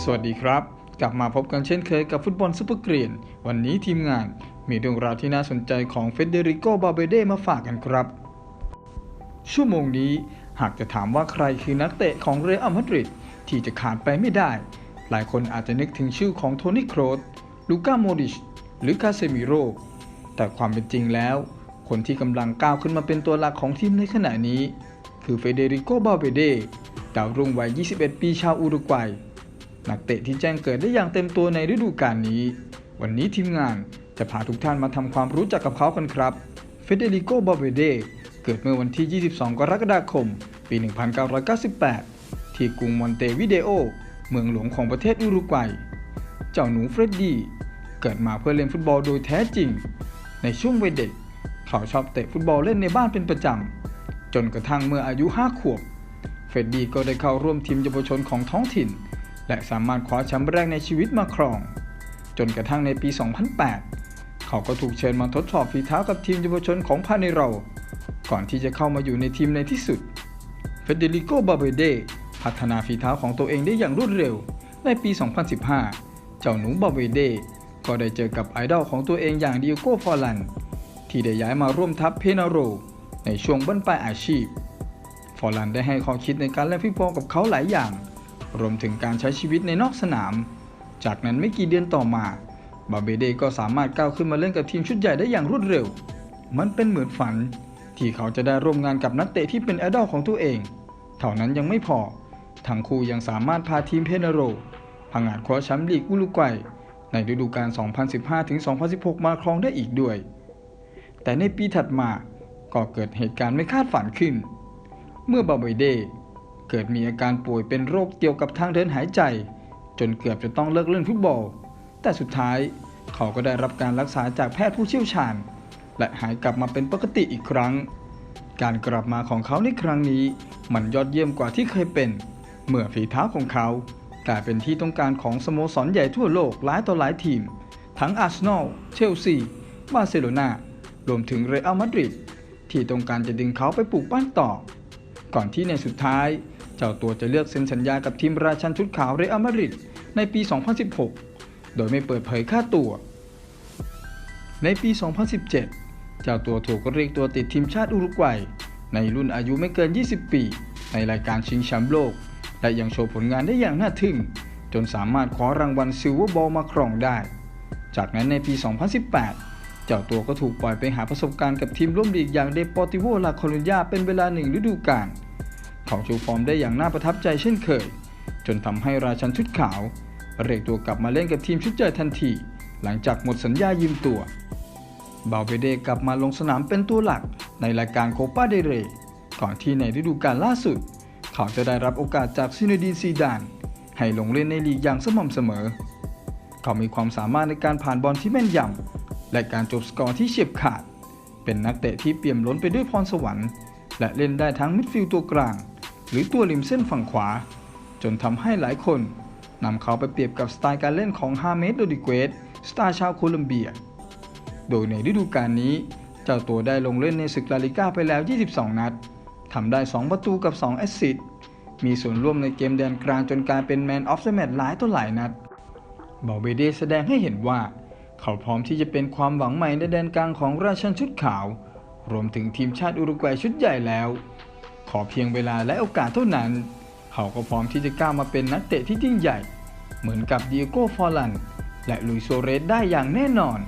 สวัสดีครับ กลับมาพบกันเช่นเคยกับฟุตบอลซุปเปอร์เกรียน วันนี้ทีมงานมีเรื่องราวที่น่าสนใจของเฟเดริโก บาเบเดมาฝากกันครับ ชั่วโมงนี้หากจะถามว่าใครคือนักเตะของเรอัลมาดริดที่จะขาดไปไม่ได้ หลายคนอาจจะนึกถึงชื่อของโทนี่โครสลูก้าโมดิช หรือคาเซมิโรแต่ความเป็นจริงแล้ว คนที่กำลังก้าวขึ้นมาเป็นตัวหลักของทีมในขณะนี้ คือเฟเดริโก บาเบเดดาวรุ่งวัย 21 ปีชาวอุรุกวัย นักเตะที่แจ้งเกิดได้อย่างเต็มตัวในฤดูกาลนี้ วันนี้ทีมงานจะพาทุกท่านมาทำความรู้จักกับเขากันครับเฟเดริโก บาเบเด เกิดเมื่อวันที่ 22 กรกฎาคม ปี 1998 ที่กรุงมอนเตวิเดโอ เมืองหลวงของประเทศอุรุกวัย เจ้าหนูเฟรดดี้ เกิดมาเพื่อเล่นฟุตบอลโดยแท้จริง ในช่วงวัยเด็ก เขาชอบเตะฟุตบอลเล่นในบ้านเป็นประจำ จนกระทั่งเมื่ออายุ 5 ขวบ เฟรดดี้ก็ได้เข้าร่วมทีมเยาวชนของท้องถิ่น และสามารถคว้าแชมป์แรกในชีวิตมาครอง จนกระทั่งในปี 2008 เขาก็ถูกเชิญมาทดสอบฝีเท้ากับทีมเยาวชนของพาเนโรก่อนที่จะเข้ามาอยู่ในทีมในที่สุด เฟเดริโก บาเบเดพัฒนาฝีเท้าของตัวเองได้อย่างรวดเร็ว ในปี 2015 เจ้าหนูบาเบเดก็ได้เจอกับไอดอลของตัวเองอย่างดิโอโกฟอร์ลัน ที่ได้ย้ายมาร่วมทัพเพนาโร ในช่วงบั้นปลายอาชีพ ฟอร์ลันได้ให้ข้อคิดในการเล่นฟุตบอลกับเขาหลายอย่าง รวมถึงการใช้ชีวิตในนอกสนาม จากนั้นไม่กี่เดือนต่อมา บาเบเดก็สามารถก้าวขึ้นมาเล่นกับทีมชุดใหญ่ได้อย่างรวดเร็ว มันเป็นเหมือนฝัน ที่เขาจะได้ร่วมงานกับนักเตะที่เป็นไอดอลของตัวเอง เท่านั้นยังไม่พอ ทั้งคู่ยังสามารถพาทีมเพเนโรพังอาจคว้าแชมป์ลีกอุรุกวัยในฤดูกาล 2015-2016 มาครองได้อีกด้วย แต่ในปีถัดมาก็เกิดเหตุการณ์ไม่คาดฝันขึ้น เมื่อบาเบเด เกิดมีอาการป่วยเป็นโรคเกี่ยวกับทางเดินหายใจ จนเกือบจะต้องเลิกเล่นฟุตบอล แต่สุดท้ายเขาก็ได้รับการรักษาจากแพทย์ผู้เชี่ยวชาญ และหายกลับมาเป็นปกติอีกครั้ง การกลับมาของเขาในครั้งนี้ มันยอดเยี่ยมกว่าที่เคยเป็น เมื่อฝีเท้าของเขากลายเป็นที่ต้องการของสโมสรใหญ่ทั่วโลกหลายต่อหลายทีม ทั้งอาร์เซนอล เชลซี บาร์เซโลนารวมถึงเรอัลมาดริดที่ต้องการจะดึงเขาไปปลูกบ้านต่อ ก่อนที่ในสุดท้าย จ้าตัวจะเลือกเซ็นสัญญากับทีมราชันชุดขาวเรอัลมาดริดในปี 2016 โดยไม่เปิดเผยค่าตัว ในปี 2017 เจ้าตัวถูกเรียกตัวติดทีมชาติอุรุกวัย ในรุ่นอายุไม่เกิน 20 ปี ในรายการชิงแชมป์โลก และยังโชว์ผลงานได้อย่างน่าทึ่ง จนสามารถคว้ารางวัลซิลเวอร์บอลมาครองได้ จากนั้นในปี 2018 เจ้าตัวก็ถูกปล่อยไปหาประสบการณ์กับทีมร่วมลีกอย่างเดปอร์ติโวลาคอลุญญาเป็นเวลาหนึ่งฤดูกาล เขาโชว์ฟอร์มได้อย่างน่าประทับใจเช่นเคย จนทำให้ราชันชุดขาวเรียกตัวกลับมาเล่นกับทีมชุดใหญ่ทันที หลังจากหมดสัญญายืมตัวบาเบเดกลับมาลงสนามเป็นตัวหลักในรายการโคปาเดเรก่อนที่ในฤดูกาลล่าสุด เขาจะได้รับโอกาสจากซินเนดีนซีดาน ให้ลงเล่นในลีกอย่างสม่ำเสมอ เขามีความสามารถในการผ่านบอลที่แม่นยำและการจบสกอร์ที่เฉียบขาด เป็นนักเตะที่เปี่ยมล้นไปด้วยพรสวรรค์ และเล่นได้ทั้งมิดฟิลด์ตัวกลาง หรือตัวริมเส้นฝั่งขวา จนทำให้หลายคนนำเขาไปเปรียบกับสไตล์การเล่นของฮาเมสโดดิเกสสตาร์ชาวโคลัมเบีย โดยในฤดูกาลนี้ เจ้าตัวได้ลงเล่นในศึกลาลิก้าไปแล้ว 22 นัดทำได้ 2 ประตูกับ 2 แอสซิสต์มีส่วนร่วมในเกมแดนกลางจนกลายเป็นแมนออฟเดอะแมตช์หลายต่อหลายนัดบาเบเดแสดงให้เห็นว่า เขาพร้อมที่จะเป็นความหวังใหม่ในแดนกลางของราชันชุดขาว รวมถึงทีมชาติอุรุกวัยชุดใหญ่แล้ว ขอเพียงเวลาและโอกาสเท่านั้น เขาก็พร้อมที่จะก้าวมาเป็นนักเตะที่ยิ่งใหญ่ เหมือนกับดิเอโกฟอร์ลัน และลุยโซเรสได้อย่างแน่นอน